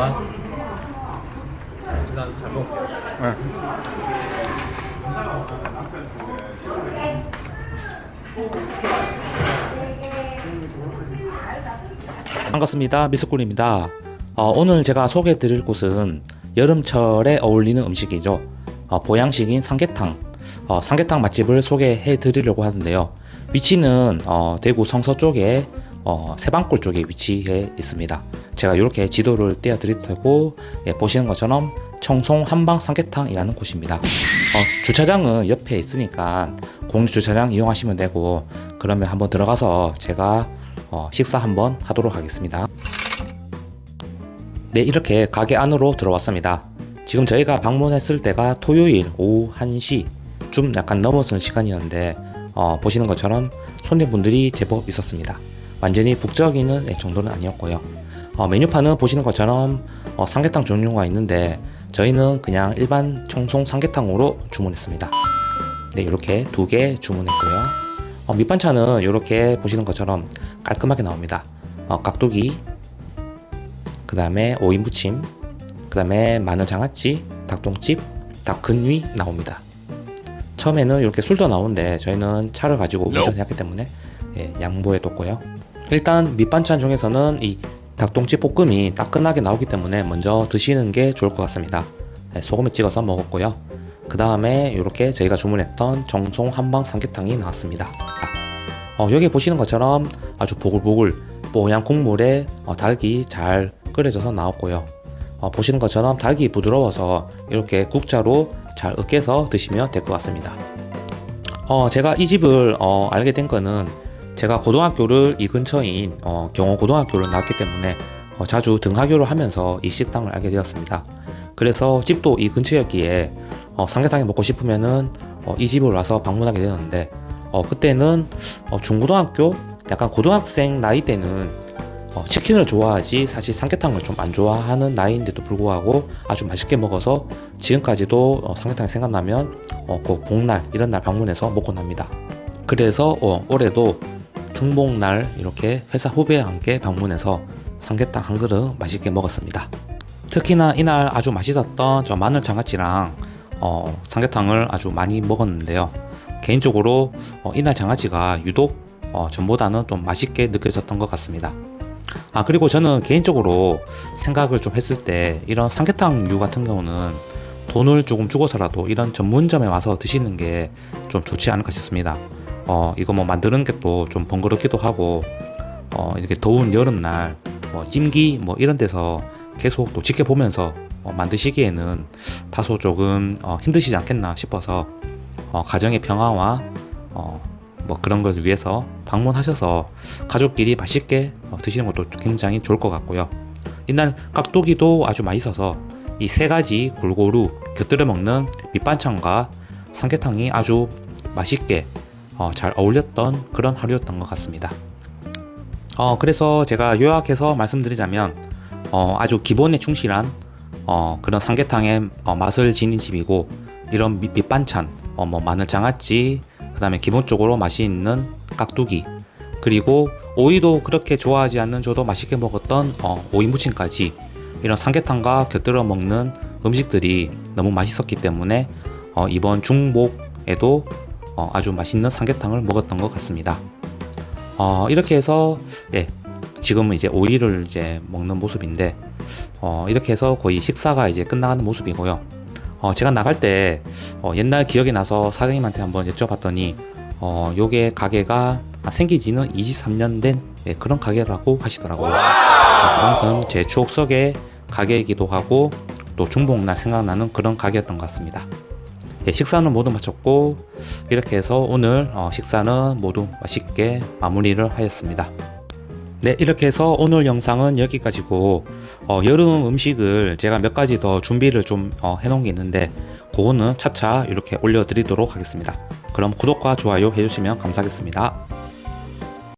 아. 일단 잘 먹을게요. 반갑습니다. 미스쿨입니다. 어, 오늘 제가 소개해 드릴 곳은 여름철에 어울리는 음식이죠. 어, 보양식인 삼계탕. 어, 삼계탕 맛집을 소개해 드리려고 하는데요. 위치는 어, 대구 성서 쪽에 어, 세방골 쪽에 위치해 있습니다. 제가 이렇게 지도를 띄워 드릴 테고 예, 보시는 것처럼 청송 한방 삼계탕이라는 곳입니다. 어, 주차장은 옆에 있으니까 공유 주차장 이용하시면 되고 그러면 한번 들어가서 제가 어, 식사 한번 하도록 하겠습니다. 네, 이렇게 가게 안으로 들어왔습니다. 지금 저희가 방문했을 때가 토요일 오후 1시 좀 약간 넘어선 시간이었는데 어, 보시는 것처럼 손님분들이 제법 있었습니다. 완전히 북적이는 네, 정도는 아니었고요. 어, 메뉴판은 보시는 것처럼 어, 삼계탕 종류가 있는데 저희는 그냥 일반 청송 삼계탕으로 주문했습니다. 네, 이렇게 두 개 주문했고요. 어, 밑반찬은 이렇게 보시는 것처럼 깔끔하게 나옵니다. 어, 깍두기, 그 다음에 오이 무침, 그 다음에 마늘 장아찌, 닭똥집, 닭근위 나옵니다. 처음에는 이렇게 술도 나오는데 저희는 차를 가지고 운전했기 때문에 예, 양보해뒀고요. 일단 밑반찬 중에서는 이 닭똥집 볶음이 따끈하게 나오기 때문에 먼저 드시는 게 좋을 것 같습니다. 예, 소금에 찍어서 먹었고요. 그 다음에 이렇게 저희가 주문했던 정송 한방 삼계탕이 나왔습니다. 어, 여기 보시는 것처럼 아주 보글보글 뽀얀 국물에 어, 닭이 잘 끓여져서 나왔고요. 어, 보시는 것처럼 닭이 부드러워서 이렇게 국자로 잘 으깨서 드시면 될 것 같습니다. 어, 제가 이 집을 어, 알게 된 거는 제가 고등학교를 이 근처인 어, 경호고등학교를 나왔기 때문에 어, 자주 등하교를 하면서 이 식당을 알게 되었습니다. 그래서 집도 이 근처였기에 어, 삼계탕이 먹고 싶으면은 어, 이 집을 와서 방문하게 되었는데 어, 그때는 어, 중고등학교 약간 고등학생 나이 때는 어, 치킨을 좋아하지 사실 삼계탕을 좀 안 좋아하는 나이인데도 불구하고 아주 맛있게 먹어서 지금까지도 어, 삼계탕이 생각나면 어, 그 복날 이런 날 방문해서 먹곤 합니다. 그래서 어, 올해도 중복날 이렇게 회사 후배와 함께 방문해서 삼계탕 한 그릇 맛있게 먹었습니다. 특히나 이날 아주 맛있었던 저 마늘 장아찌랑 어, 삼계탕을 아주 많이 먹었는데요. 개인적으로 어, 이날 장아찌가 유독 어, 전보다는 좀 맛있게 느껴졌던 것 같습니다. 아 그리고 저는 개인적으로 생각을 좀 했을 때 이런 삼계탕류 같은 경우는 돈을 조금 주고서라도 이런 전문점에 와서 드시는 게 좀 좋지 않을까 싶습니다. 어 이거 뭐 만드는 게 또 좀 번거롭기도 하고 어 이렇게 더운 여름날 뭐 찜기 뭐 이런 데서 계속 또 지켜보면서 어, 만드시기에는 다소 조금 어, 힘드시지 않겠나 싶어서 어, 가정의 평화와 어, 뭐 그런 걸 위해서 방문하셔서 가족끼리 맛있게 어, 드시는 것도 굉장히 좋을 것 같고요. 이날 깍두기도 아주 맛있어서 이 세 가지 골고루 곁들여 먹는 밑반찬과 삼계탕이 아주 맛있게 어, 잘 어울렸던 그런 하루였던 것 같습니다. 어, 그래서 제가 요약해서 말씀드리자면 어, 아주 기본에 충실한 어, 그런 삼계탕의 어, 맛을 지닌 집이고 이런 밑, 밑반찬 어, 뭐 마늘 장아찌 그 다음에 기본적으로 맛이 있는 깍두기 그리고 오이도 그렇게 좋아하지 않는 저도 맛있게 먹었던 어, 오이 무침까지 이런 삼계탕과 곁들여 먹는 음식들이 너무 맛있었기 때문에 어, 이번 중복에도 어, 아주 맛있는 삼계탕을 먹었던 것 같습니다. 어, 이렇게 해서 예, 지금은 이제 오이를 이제 먹는 모습인데 어, 이렇게 해서 거의 식사가 이제 끝나가는 모습이고요. 어, 제가 나갈 때 어, 옛날 기억이 나서 사장님한테 한번 여쭤봤더니 어, 요게 가게가 생기지는 23년 된 예, 그런 가게라고 하시더라고요. 어, 그만큼 제 추억 속의 가게이기도 하고 또 중복날 생각나는 그런 가게였던 것 같습니다. 예, 식사는 모두 마쳤고 이렇게 해서 오늘 어, 식사는 모두 맛있게 마무리를 하였습니다. 네, 이렇게 해서 오늘 영상은 여기까지고 어, 여름 음식을 제가 몇 가지 더 준비를 좀 어, 해놓은 게 있는데 그거는 차차 이렇게 올려드리도록 하겠습니다. 그럼 구독과 좋아요 해주시면 감사하겠습니다.